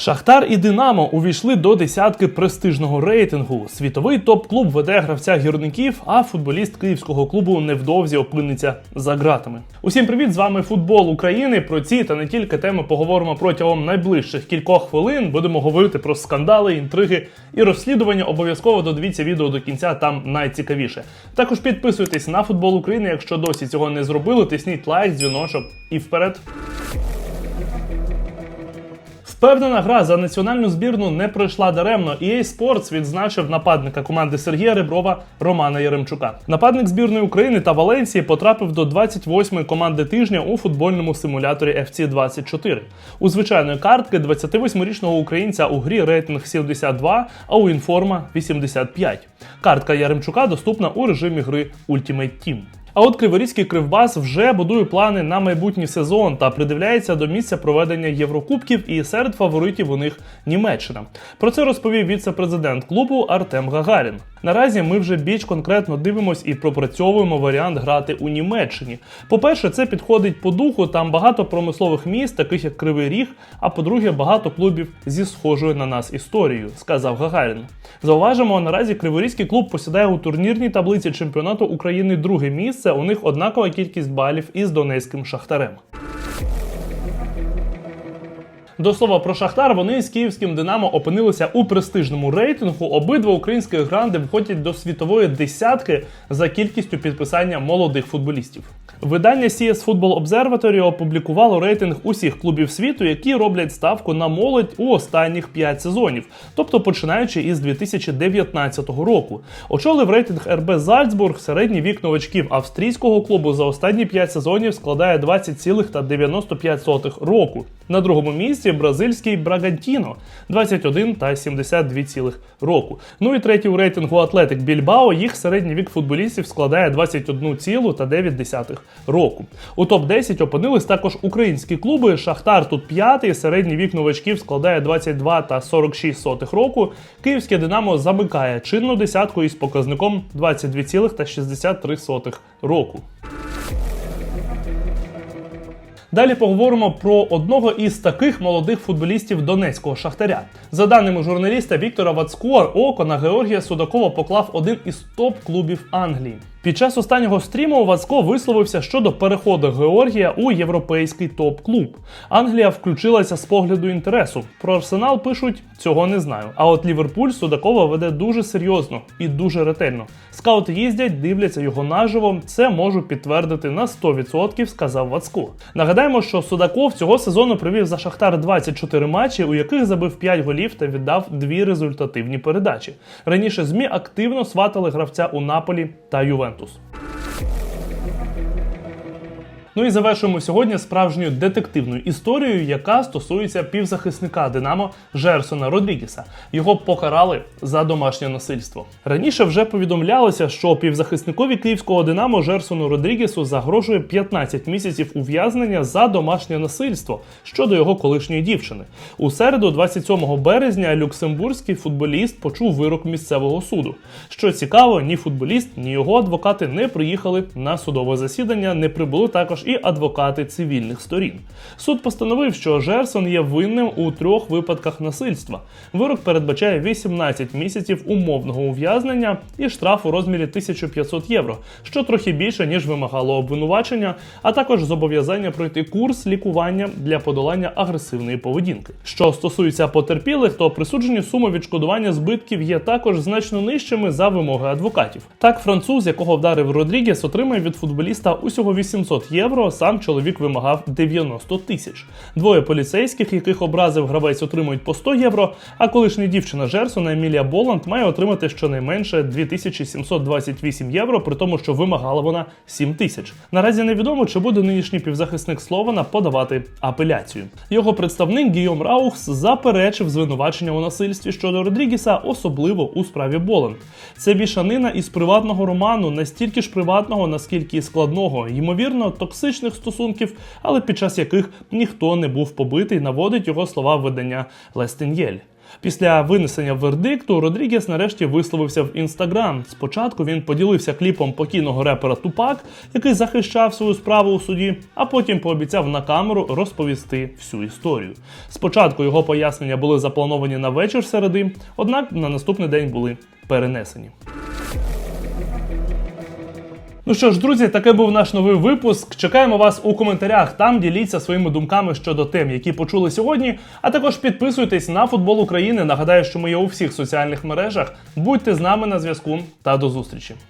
Шахтар і Динамо увійшли до десятки престижного рейтингу. Світовий топ-клуб веде гравця гірників, а футболіст київського клубу невдовзі опиниться за ґратами. Усім привіт! З вами футбол України. Про ці та не тільки теми поговоримо протягом найближчих кількох хвилин. Будемо говорити про скандали, інтриги і розслідування. Обов'язково додивіться відео до кінця, там найцікавіше. Також підписуйтесь на футбол України. Якщо досі цього не зробили, тисніть лайк, дзвіночок і вперед. Впевнена гра за національну збірну не пройшла даремно. EA Sports відзначив нападника команди Сергія Реброва Романа Яремчука. Нападник збірної України та Валенсії потрапив до 28-ї команди тижня у футбольному симуляторі FC 24. У звичайної картки 28-річного українця у грі рейтинг 72, а у інформа 85. Картка Яремчука доступна у режимі гри Ultimate Team. А от Криворізький Кривбас вже будує плани на майбутній сезон та придивляється до місця проведення Єврокубків і серед фаворитів у них Німеччина. Про це розповів віце-президент клубу Артем Гагарін. Наразі ми вже більш конкретно дивимось і пропрацьовуємо варіант грати у Німеччині. По-перше, це підходить по духу, там багато промислових міст, таких як Кривий Ріг. А по-друге, багато клубів зі схожою на нас історією, сказав Гагарін. Зауважимо, наразі Криворізький клуб посідає у турнірній таблиці чемпіонату України друге місце. У них однакова кількість балів із донецьким шахтарем. До слова про Шахтар, вони з київським Динамо опинилися у престижному рейтингу. Обидва українські гранди входять до світової десятки за кількістю підписання молодих футболістів. Видання CS Football Observatory опублікувало рейтинг усіх клубів світу, які роблять ставку на молодь у останніх 5 сезонів, тобто починаючи із 2019 року. Очолив рейтинг РБ Зальцбург. Середній вік новачків австрійського клубу за останні 5 сезонів складає 20,95 року. На другому місці бразильський Брагантіно 21 та 72 цілих року. Ну і третій у рейтингу Атлетик Більбао. Їх середній вік футболістів складає 21,9 року. У топ-10 опинились також українські клуби. Шахтар тут п'ятий. Середній вік новачків складає 22 та 46 сотих року. Київське Динамо замикає чинну десятку із показником 22,63 року. Далі поговоримо про одного із таких молодих футболістів донецького шахтаря. За даними журналіста Віктора Вацко, око на Георгія Судакова поклав один із топ-клубів Англії. Під час останнього стріму Вацко висловився щодо переходу Георгія у європейський топ-клуб. Англія включилася з погляду інтересу. Про арсенал пишуть цього не знаю. А от Ліверпуль Судакова веде дуже серйозно і дуже ретельно. Скаути їздять, дивляться його наживо. Це можу підтвердити на 100%, сказав Вацко. Нагадаємо, що Судаков цього сезону привів за Шахтар 24 матчі, у яких забив 5 голів та віддав дві результативні передачі. Раніше змі активно сватали гравця у Наполі та Ювентус. Ну і завершуємо сьогодні справжньою детективною історією, яка стосується півзахисника Динамо Жерсона Родрігеса. Його покарали за домашнє насильство. Раніше вже повідомлялося, що півзахисникові київського Динамо Жерсону Родрігесу загрожує 15 місяців ув'язнення за домашнє насильство щодо його колишньої дівчини. У середу, 27 березня, люксембурзький футболіст почув вирок місцевого суду. Що цікаво, ні футболіст, ні його адвокати не приїхали на судове засідання, не прибули також і адвокати цивільних сторін. Суд постановив, що Жерсон є винним у трьох випадках насильства. Вирок передбачає 18 місяців умовного ув'язнення і штраф у розмірі 1500 євро, що трохи більше ніж вимагало обвинувачення, а також зобов'язання пройти курс лікування для подолання агресивної поведінки. Що стосується потерпілих, то присуджені суми відшкодування збитків є також значно нижчими за вимоги адвокатів. Так, француз, якого вдарив Родрігес, отримає від футболіста усього 800 євро сам чоловік вимагав 90 тисяч. Двоє поліцейських, яких образив гравець, отримують по 100 євро. А колишня дівчина Жерсона Емілія Боланд має отримати щонайменше 2728 євро, при тому, що вимагала вона 7 тисяч. Наразі невідомо, чи буде нинішній півзахисник Слована подавати апеляцію. Його представник Гійом Раухс заперечив звинувачення у насильстві щодо Родрігіса, особливо у справі Боланд. Це бішанина із приватного роману, настільки ж приватного, наскільки і складного, ймовірно, токсичних стосунків, але під час яких ніхто не був побитий, наводить його слова видання Лестен'єль. Після винесення вердикту Родрігес нарешті висловився в інстаграм. Спочатку він поділився кліпом покійного репера Тупак, який захищав свою справу у суді, а потім пообіцяв на камеру розповісти всю історію. Спочатку його пояснення були заплановані на вечір середи, однак на наступний день були перенесені. Ну що ж, друзі, таке був наш новий випуск. Чекаємо вас у коментарях. Там діліться своїми думками щодо тем, які почули сьогодні. А також підписуйтесь на футбол України. Нагадаю, що ми є у всіх соціальних мережах. Будьте з нами на зв'язку та до зустрічі.